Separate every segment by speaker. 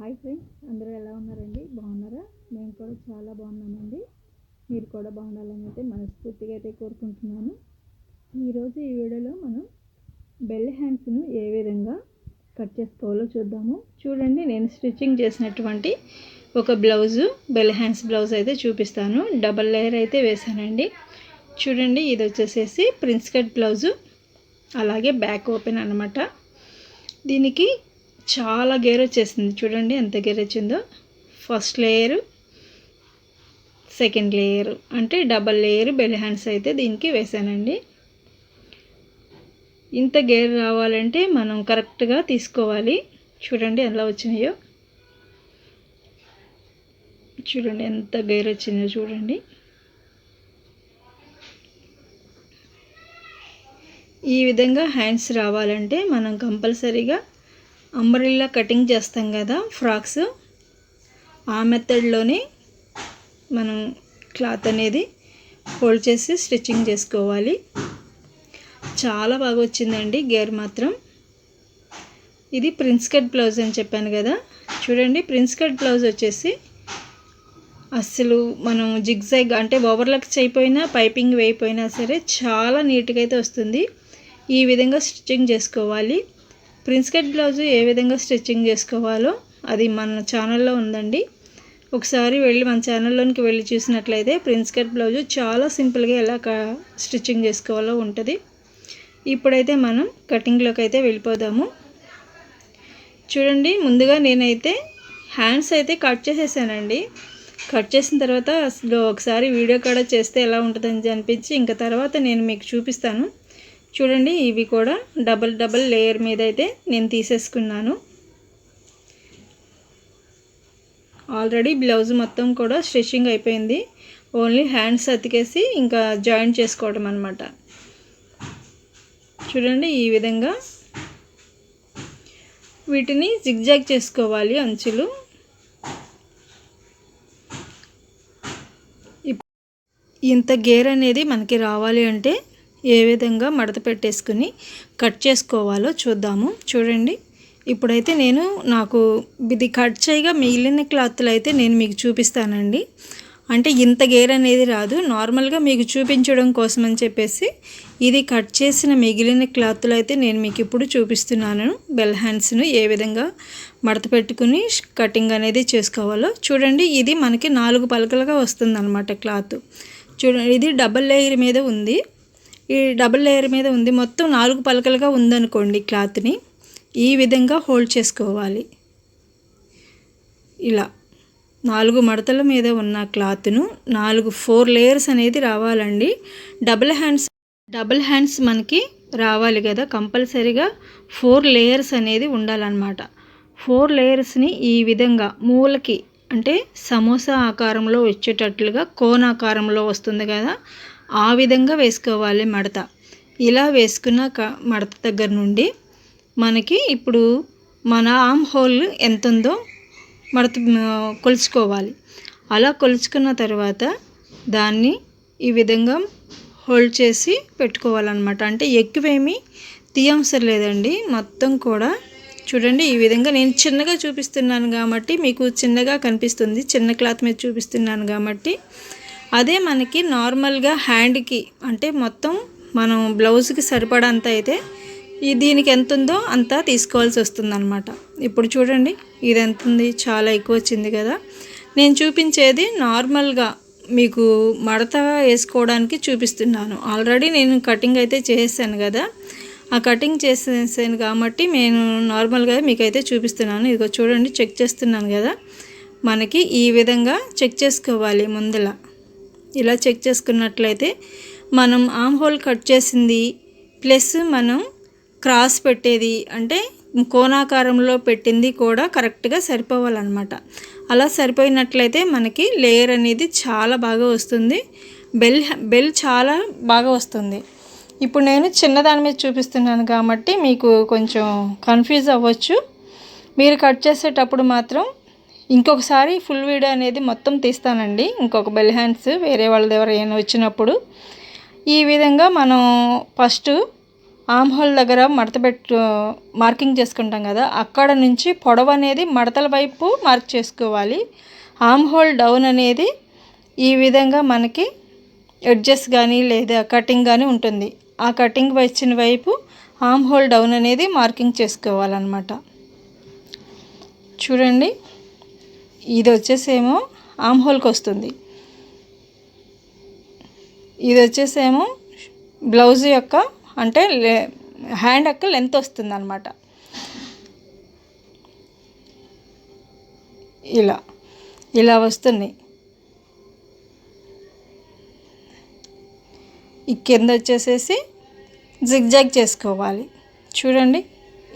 Speaker 1: Hi friends అందరూ ఎలా ఉన్నారండి? బాగున్నారా? మేము కూడా చాలా బాగున్నామండి. మీరు కూడా బాగుండాలని అయితే మనస్ఫూర్తిగా అయితే కోరుకుంటున్నాను. ఈరోజు ఈ వీడియోలో మనం బెల్ హ్యాండ్స్ను ఏ విధంగా కట్ చేసుకోవాలో చూద్దాము. చూడండి నేను స్టిచ్చింగ్ చేసినటువంటి ఒక బ్లౌజు బెల్ హ్యాండ్స్ బ్లౌజ్ అయితే చూపిస్తాను. డబల్ లేయర్ అయితే వేసానండి చూడండి ఇది వచ్చేసేసి ప్రిన్స్ కట్ బ్లౌజు అలాగే బ్యాక్ ఓపెన్ అనమాట దీనికి చాలా గేర్ వచ్చేసింది. చూడండి ఎంత గేర్ వచ్చిందో. ఫస్ట్ లేయరు సెకండ్ లేయర్ అంటే డబల్ లేయర్ బెల్ హ్యాండ్స్ అయితే దీనికి వేసానండి. ఇంత గేర్ రావాలంటే మనం కరెక్ట్గా తీసుకోవాలి. చూడండి ఎలా వచ్చినాయో. చూడండి ఎంత గేర్ వచ్చిందో చూడండి. ఈ విధంగా హ్యాండ్స్ రావాలంటే మనం కంపల్సరీగా అంబ్రిల్లా కటింగ్ చేస్తాం కదా ఫ్రాక్స్. ఆ మెథడ్లోనే మనం క్లాత్ అనేది ఫోల్డ్ చేసి స్టిచ్చింగ్ చేసుకోవాలి. చాలా బాగా వచ్చిందండి గేర్ మాత్రం. ఇది ప్రిన్స్ కట్ బ్లౌజ్ అని చెప్పాను కదా. చూడండి ప్రిన్స్ కట్ బ్లౌజ్ వచ్చేసి అస్సలు మనం జిగ్జాగ్ అంటే ఓవర్లక్ చేయకపోయినా పైపింగ్ వేయిపోయినా సరే చాలా నీట్గా అయితే వస్తుంది. ఈ విధంగా స్టిచ్చింగ్ చేసుకోవాలి. ప్రిన్స్ కట్ బ్లౌజ్ ఏ విధంగా స్టిచ్చింగ్ చేసుకోవాలో అది మన ఛానల్లో ఉందండి. ఒకసారి వెళ్ళి మన ఛానల్లోనికి వెళ్ళి చూసినట్లయితే ప్రిన్స్ కట్ బ్లౌజ్ చాలా సింపుల్గా ఎలా స్టిచ్చింగ్ చేసుకోవాలో ఉంటుంది. ఇప్పుడైతే మనం కటింగ్లోకి అయితే వెళ్ళిపోదాము. చూడండి ముందుగా నేనైతే హ్యాండ్స్ అయితే కట్ చేసేసానండి. కట్ చేసిన తర్వాత అసలు ఒకసారి వీడియో కూడా చేస్తే ఎలా ఉంటుందని అనిపించి ఇంకా తర్వాత నేను మీకు చూపిస్తాను. చూడండి ఇవి కూడా డబల్ డబల్ లేయర్ మీద అయితే నేను తీసేసుకున్నాను. ఆల్రెడీ బ్లౌజ్ మొత్తం కూడా స్టిచ్చింగ్ అయిపోయింది. ఓన్లీ హ్యాండ్స్ అతికేసి ఇంకా జాయిన్ చేసుకోవడం అనమాట చూడండి ఈ విధంగా వీటిని జిగ్జాగ్ చేసుకోవాలి అంచులు. ఇంత గేర్ అనేది మనకి రావాలి అంటే ఏ విధంగా మడత పెట్టేసుకుని కట్ చేసుకోవాలో చూద్దాము. చూడండి. ఇప్పుడైతే నేను నాకు ఇది కట్ చేయగా మిగిలిన క్లాత్లు అయితే నేను మీకు చూపిస్తానండి. అంటే ఇంత గేర్ అనేది రాదు. నార్మల్గా మీకు చూపించడం కోసం అని చెప్పేసి ఇది కట్ చేసిన మిగిలిన క్లాత్లు అయితే నేను మీకు ఇప్పుడు చూపిస్తున్నాను. బెల్ హ్యాండ్స్ను ఏ విధంగా మడత పెట్టుకుని కటింగ్ అనేది చేసుకోవాలో చూడండి. ఇది మనకి నాలుగు పలకలుగా వస్తుంది క్లాత్. చూడండి ఇది డబల్ లేయర్ మీద ఉంది. ఈ డబుల్ లేయర్ మీద ఉంది. మొత్తం నాలుగు పలకలుగా ఉందనుకోండి క్లాత్ని. ఈ విధంగా హోల్డ్ చేసుకోవాలి. ఇలా నాలుగు మడతల మీద ఉన్న క్లాత్ను నాలుగు ఫోర్ లేయర్స్ అనేది రావాలండి. డబుల్ హ్యాండ్స్ డబుల్ హ్యాండ్స్ మనకి రావాలి కదా. కంపల్సరీగా ఫోర్ లేయర్స్ అనేది ఉండాలన్నమాట. ఫోర్ లేయర్స్ని ఈ విధంగా మూలకి అంటే సమోసా ఆకారంలో వచ్చేటట్లుగా కోన్ ఆకారంలో వస్తుంది కదా. ఆ విధంగా వేసుకోవాలి మడత. ఇలా వేసుకున్న మడత దగ్గర నుండి మనకి ఇప్పుడు మన ఆమ్ హోల్ ఎంత ఉందో మడత కొలుచుకోవాలి. అలా కొలుచుకున్న తర్వాత దాన్ని ఈ విధంగా హోల్డ్ చేసి పెట్టుకోవాలన్నమాట. అంటే ఎక్కువేమీ తీయవసరం లేదండి. మొత్తం కూడా చూడండి ఈ విధంగా నేను చిన్నగా చూపిస్తున్నాను కాబట్టి మీకు చిన్నగా కనిపిస్తుంది. చిన్న క్లాత్ మీద చూపిస్తున్నాను కాబట్టి అదే మనకి నార్మల్గా హ్యాండ్కి అంటే మొత్తం మనం బ్లౌజ్కి సరిపడంత అయితే ఈ దీనికి ఎంత ఉందో అంత తీసుకోవాల్సి వస్తుంది అనమాట ఇప్పుడు చూడండి ఇది ఎంత ఉంది చాలా ఎక్కువ వచ్చింది కదా. నేను చూపించేది నార్మల్గా మీకు మడత వేసుకోవడానికి చూపిస్తున్నాను. ఆల్రెడీ నేను కటింగ్ అయితే చేసాను కదా. ఆ కటింగ్ చేసేసాను కాబట్టి నేను నార్మల్గా మీకైతే చూపిస్తున్నాను. ఇదిగో చూడండి చెక్ చేస్తున్నాను కదా. మనకి ఈ విధంగా చెక్ చేసుకోవాలి ముందల. ఇలా చెక్ చేసుకున్నట్లయితే మనం ఆమ్ హోల్ కట్ చేసింది ప్లస్ మనం క్రాస్ పెట్టేది అంటే కోణాకారంలో పెట్టింది కూడా కరెక్ట్గా సరిపోవాలన్నమాట. అలా సరిపోయినట్లయితే మనకి లేయర్ అనేది చాలా బాగా వస్తుంది. బెల్ బెల్ చాలా బాగా వస్తుంది. ఇప్పుడు నేను చిన్నదాని మీద చూపిస్తున్నాను కాబట్టి మీకు కొంచెం కన్ఫ్యూజ్ అవ్వచ్చు. మీరు కట్ చేసేటప్పుడు మాత్రం ఇంకొకసారి ఫుల్ వీడియో అనేది మొత్తం తీస్తానండి. ఇంకొక బెల్ హ్యాండ్స్ వేరే వాళ్ళ దగ్గర ఏమైనా వచ్చినప్పుడు. ఈ విధంగా మనం ఫస్ట్ ఆమ్ హోల్ దగ్గర మడత పెట్టు మార్కింగ్ చేసుకుంటాం కదా. అక్కడ నుంచి పొడవు అనేది మడతల వైపు మార్క్ చేసుకోవాలి. ఆమ్ హోల్ డౌన్ అనేది ఈ విధంగా మనకి ఎడ్జెస్ కానీ లేదా కటింగ్ కానీ ఉంటుంది. ఆ కటింగ్ వచ్చిన వైపు ఆమ్ హోల్ డౌన్ అనేది మార్కింగ్ చేసుకోవాలన్నమాట. చూడండి. ఇది వచ్చేసేమో ఆమ్ హోల్కి వస్తుంది ఇది వచ్చేసేమో బ్లౌజ్ యొక్క అంటే హ్యాండ్ యొక్క లెంత్ వస్తుంది అనమాట ఇలా ఇలా వస్తున్నాయి. ఈ కింద వచ్చేసేసి జిగ్జాగ్ చేసుకోవాలి. చూడండి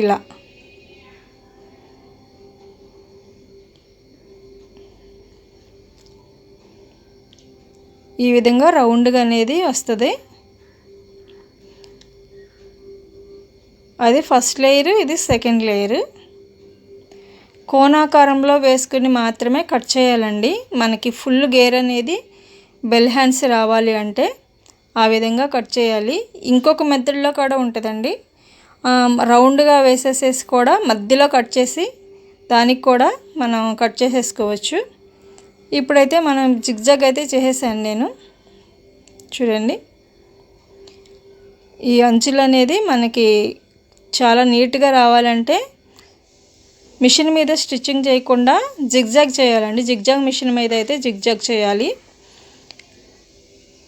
Speaker 1: ఇలా. ఈ విధంగా రౌండ్గా అనేది వస్తుంది. అది ఫస్ట్ లేయర్ ఇది సెకండ్ లేయర్. కోణాకారంలో వేసుకుని మాత్రమే కట్ చేయాలండి. మనకి ఫుల్ గేర్ అనేది బెల్ హ్యాండ్స్ రావాలి అంటే ఆ విధంగా కట్ చేయాలి. ఇంకొక మెథడ్లో కూడా ఉంటుందండి. రౌండ్గా వేసేసేసి కూడా మధ్యలో కట్ చేసి దానికి కూడా మనం కట్ చేసేసుకోవచ్చు. ఇప్పుడైతే మనం జిగ్జాగ్ అయితే చేసేసాను నేను. చూడండి. ఈ అంచులు అనేది మనకి చాలా నీట్గా రావాలంటే మిషన్ మీద స్టిచ్చింగ్ చేయకుండా జిగ్జాగ్ చేయాలండి. జిగ్జాగ్ మిషన్ మీద అయితే జిగ్జాగ్ చేయాలి.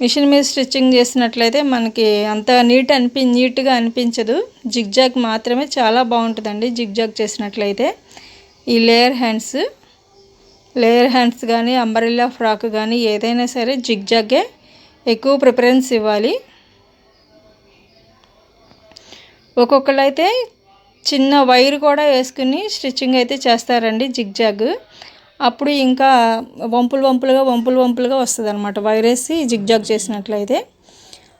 Speaker 1: మిషన్ మీద స్టిచ్చింగ్ చేసినట్లయితే మనకి అంత నీట్ అనిపి నీట్గా అనిపించదు. జిగ్జాగ్ మాత్రమే చాలా బాగుంటుందండి జిగ్జాగ్ చేసినట్లయితే. ఈ లేయర్ హ్యాండ్స్ లేయర్ హ్యాండ్స్ కానీ అంబరిల్లా ఫ్రాక్ కానీ ఏదైనా సరే జిగ్జాగే ఎక్కువ ప్రిఫరెన్స్ ఇవ్వాలి. ఒక్కొక్కళ్ళు అయితే చిన్న వైర్ కూడా వేసుకుని స్టిచ్చింగ్ అయితే చేస్తారండి జిగ్జాగ్. అప్పుడు ఇంకా వంపులు వంపులుగా వంపులు వంపులుగా వస్తుంది అనమాట వైర్ వేసి జిగ్జాగ్ చేసినట్లయితే.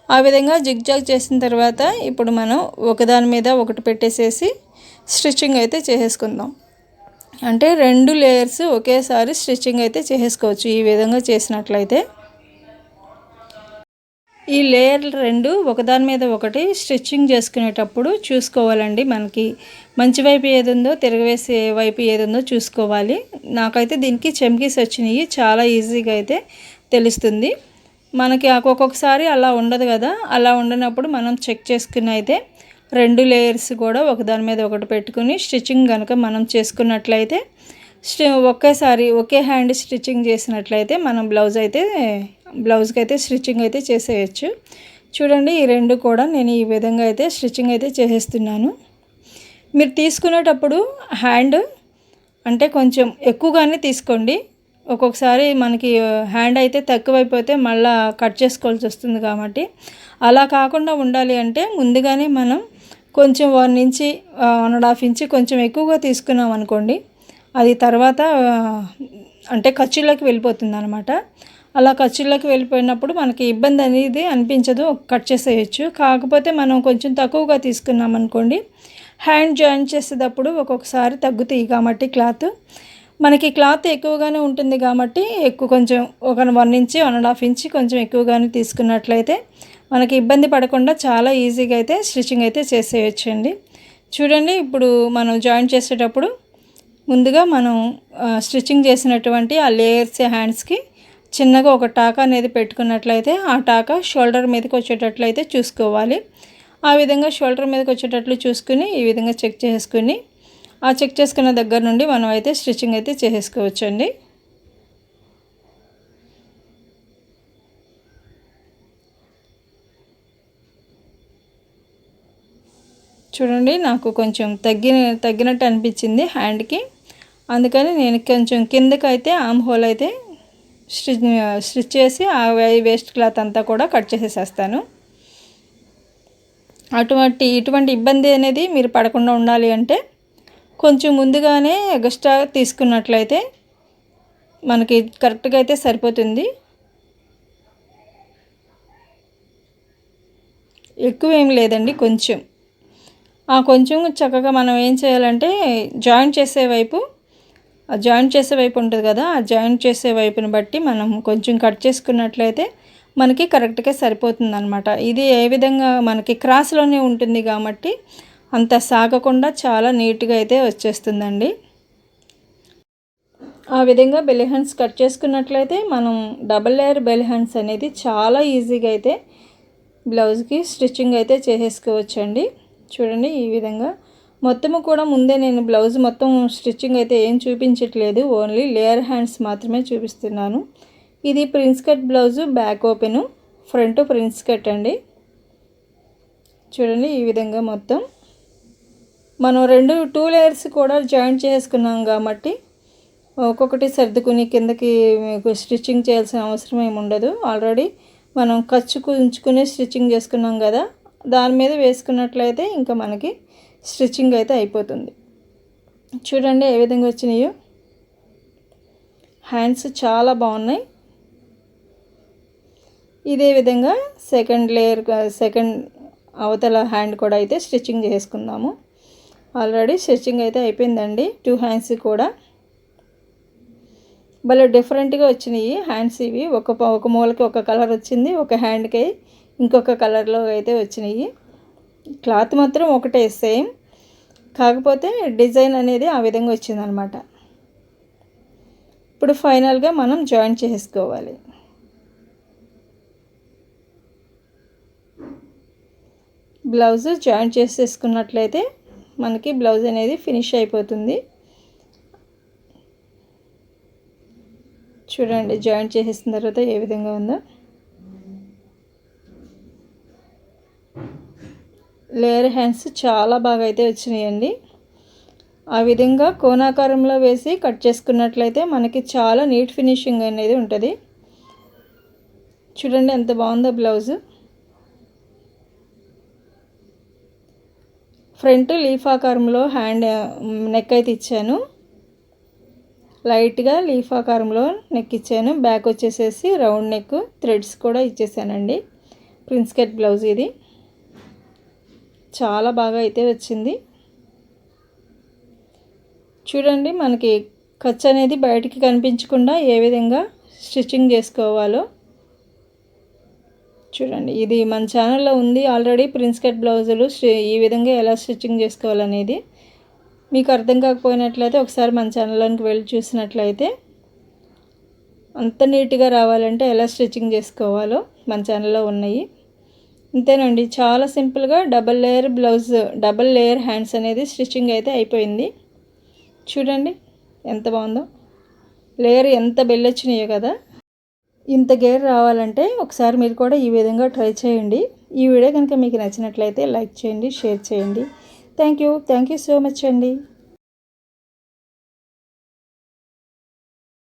Speaker 1: ఆ విధంగా జిగ్జాగ్ చేసిన తర్వాత ఇప్పుడు మనం ఒకదాని మీద ఒకటి పెట్టేసేసి స్టిచ్చింగ్ అయితే చేసేసుకుందాం. అంటే రెండు లేయర్స్ ఒకేసారి స్టిచ్చింగ్ అయితే చేసుకోవచ్చు ఈ విధంగా చేసినట్లయితే. ఈ లేయర్ రెండు ఒకదాని మీద ఒకటి స్టిచ్చింగ్ చేసుకునేటప్పుడు చూసుకోవాలండి మనకి. మంచి వైపు ఏది ఉందో తిరగవేసే వైపు ఏది ఉందో చూసుకోవాలి. నాకైతే దీనికి చెమ్కీస్ వచ్చినాయి చాలా ఈజీగా అయితే తెలుస్తుంది. మనకి ఒక్కొక్కసారి అలా ఉండదు కదా అలా ఉండనప్పుడు మనం చెక్ చేసుకుని అయితే రెండు లేయర్స్ కూడా ఒకదాని మీద ఒకటి పెట్టుకుని స్టిచ్చింగ్ కనుక మనం చేసుకున్నట్లయితే ఒకేసారి ఒకే హ్యాండ్ స్టిచ్చింగ్ చేసినట్లయితే మనం బ్లౌజ్ అయితే బ్లౌజ్కి అయితే స్టిచ్చింగ్ అయితే చేసేయచ్చు. చూడండి ఈ రెండు కూడా నేను ఈ విధంగా అయితే స్టిచ్చింగ్ అయితే చేసేస్తున్నాను. మీరు తీసుకునేటప్పుడు హ్యాండ్ అంటే కొంచెం ఎక్కువగానే తీసుకోండి. ఒక్కొక్కసారి మనకి హ్యాండ్ అయితే తక్కువైపోతే మళ్ళీ కట్ చేసుకోవాల్సి వస్తుంది కాబట్టి. అలా కాకుండా ఉండాలి అంటే ముందుగానే మనం కొంచెం one inch one and half inch కొంచెం ఎక్కువగా తీసుకున్నాం అనుకోండి అది తర్వాత అంటే ఖర్చుల్లోకి వెళ్ళిపోతుంది అనమాట అలా ఖర్చుల్లోకి వెళ్ళిపోయినప్పుడు మనకి ఇబ్బంది అనేది అనిపించదు కట్ చేసేయచ్చు. కాకపోతే మనం కొంచెం తక్కువగా తీసుకున్నాం అనుకోండి హ్యాండ్ జాయిన్ చేసేటప్పుడు ఒక్కొక్కసారి తగ్గుతాయి కాబట్టి క్లాత్. మనకి క్లాత్ ఎక్కువగానే ఉంటుంది కాబట్టి ఎక్కువ కొంచెం ఒక one inch one and half inch కొంచెం ఎక్కువగానే తీసుకున్నట్లయితే మనకి ఇబ్బంది పడకుండా చాలా ఈజీగా అయితే స్టిచ్చింగ్ అయితే చేసేయచ్చండి. చూడండి ఇప్పుడు మనం జాయిన్ చేసేటప్పుడు ముందుగా మనం స్టిచ్చింగ్ చేసినటువంటి ఆ లేయర్స్ హ్యాండ్స్కి చిన్నగా ఒక టాకా అనేది పెట్టుకున్నట్లయితే ఆ టాకా షోల్డర్ మీదకి వచ్చేటట్లయితే చూసుకోవాలి. ఆ విధంగా షోల్డర్ మీదకి వచ్చేటట్లు చూసుకుని ఈ విధంగా చెక్ చేసుకుని ఆ చెక్ చేసుకున్న దగ్గర నుండి మనం అయితే స్టిచ్చింగ్ అయితే చేసేసుకోవచ్చండి. చూడండి నాకు కొంచెం తగ్గిన తగ్గినట్టు అనిపించింది హ్యాండ్కి. అందుకని నేను కొంచెం కిందకైతే ఆమ్ హోల్ అయితే స్టిచ్ స్టిచ్ చేసి ఆ వేస్ట్ క్లాత్ అంతా కూడా కట్ చేసేసేస్తాను. అటువంటి ఇటువంటి ఇబ్బంది అనేది మీరు పడకుండా ఉండాలి అంటే కొంచెం ముందుగానే ఎగస్ట్రా తీసుకున్నట్లయితే మనకి కరెక్ట్గా అయితే సరిపోతుంది. ఎక్కువ ఏం లేదండి కొంచెం. కొంచెం చక్కగా మనం ఏం చేయాలంటే జాయింట్ చేసే వైపు జాయింట్ చేసే వైపు ఉంటుంది కదా ఆ జాయింట్ చేసే వైపుని బట్టి మనం కొంచెం కట్ చేసుకున్నట్లయితే మనకి కరెక్ట్గా సరిపోతుంది అనమాట ఇది ఏ విధంగా మనకి క్రాస్లోనే ఉంటుంది కాబట్టి అంత సాగకుండా చాలా నీట్గా అయితే వచ్చేస్తుందండి. ఆ విధంగా బెల్లి హ్యాండ్స్ కట్ చేసుకున్నట్లయితే మనం డబల్ లేయర్ బెల్లి హ్యాండ్స్ అనేది చాలా ఈజీగా అయితే బ్లౌజ్కి స్టిచ్చింగ్ అయితే చేసేసుకోవచ్చండి. చూడండి ఈ విధంగా. మొత్తము కూడా ముందే నేను బ్లౌజ్ మొత్తం స్టిచ్చింగ్ అయితే ఏం చూపించట్లేదు. ఓన్లీ లేయర్ హ్యాండ్స్ మాత్రమే చూపిస్తున్నాను. ఇది prince cut blouse back open front prince cut అండి. చూడండి ఈ విధంగా మొత్తం. మనం రెండు టూ లేయర్స్ కూడా జాయింట్ చేసుకున్నాం కాబట్టి ఒక్కొక్కటి సర్దుకుని కిందకి మీకు స్టిచ్చింగ్ చేయాల్సిన అవసరం ఏమి ఉండదు ఆల్రెడీ మనం ఖర్చు ఉంచుకుని స్టిచ్చింగ్ చేసుకున్నాం కదా. దాని మీద వేసుకున్నట్లయితే ఇంకా మనకి స్టిచ్చింగ్ అయితే అయిపోతుంది. చూడండి ఏ విధంగా వచ్చినాయో. హ్యాండ్స్ చాలా బాగున్నాయి. ఇదే విధంగా సెకండ్ లేయర్ సెకండ్ అవతల హ్యాండ్ కూడా అయితే స్టిచ్చింగ్ చేసుకుందాము. ఆల్రెడీ స్టిచ్చింగ్ అయితే అయిపోయిందండి. టూ హ్యాండ్స్ కూడా. భలే డిఫరెంట్గా వచ్చినాయి హ్యాండ్స్ ఇవి. ఒక ఒక మూలకి ఒక కలర్ వచ్చింది ఒక హ్యాండ్కి ఇంకొక కలర్లో అయితే వచ్చినాయి. క్లాత్ మాత్రం ఒకటే సేమ్. కాకపోతే డిజైన్ అనేది ఆ విధంగా వచ్చిందనమాట. ఇప్పుడు ఫైనల్గా మనం జాయిన్ చేసుకోవాలి. బ్లౌజ్ జాయిన్ చేసేసుకున్నట్లయితే మనకి బ్లౌజ్ అనేది ఫినిష్ అయిపోతుంది. చూడండి జాయిన్ చేసేసిన తర్వాత ఏ విధంగా ఉందో. లేయర్ హ్యాండ్స్ చాలా బాగా అయితే వచ్చినాయండి. ఆ విధంగా కోనాకారంలో వేసి కట్ చేసుకున్నట్లయితే మనకి చాలా నీట్ ఫినిషింగ్ అనేది ఉంటుంది. చూడండి ఎంత బాగుందో బ్లౌజు. ఫ్రంట్ లీఫ్ ఆకారంలో హ్యాండ్ నెక్ అయితే ఇచ్చాను. లైట్గా లీఫ్ ఆకారంలో నెక్ ఇచ్చాను. బ్యాక్ వచ్చేసేసి రౌండ్ నెక్ థ్రెడ్స్ కూడా ఇచ్చేసానండి. ప్రిన్స్ కట్ బ్లౌజ్ ఇది. చాలా బాగా అయితే వచ్చింది. చూడండి మనకి ఖర్చు అనేది బయటికి కనిపించకుండా ఏ విధంగా స్టిచ్చింగ్ చేసుకోవాలో. చూడండి ఇది మన ఛానల్లో ఉంది. ఆల్రెడీ ప్రిన్స్ కట్ బ్లౌజులు ఈ విధంగా ఎలా స్టిచ్చింగ్ చేసుకోవాలనేది మీకు అర్థం కాకపోయినట్లయితే ఒకసారి మన ఛానల్లోనికి వెళ్ళి చూసినట్లయితే అంత నీట్గా రావాలంటే ఎలా స్టిచ్చింగ్ చేసుకోవాలో మన ఛానల్లో ఉన్నాయి. అంతేనండి చాలా సింపుల్గా double layer blouse double layer hands అనేది స్టిచ్చింగ్ అయితే అయిపోయింది. చూడండి ఎంత బాగుందో. లేయర్ ఎంత బెల్లొచ్చినాయో కదా. ఇంత గేర్ రావాలంటే ఒకసారి మీరు కూడా ఈ విధంగా ట్రై చేయండి. ఈ వీడియో కనుక మీకు నచ్చినట్లయితే లైక్ చేయండి షేర్ చేయండి. Thank you. Thank you so much అండి.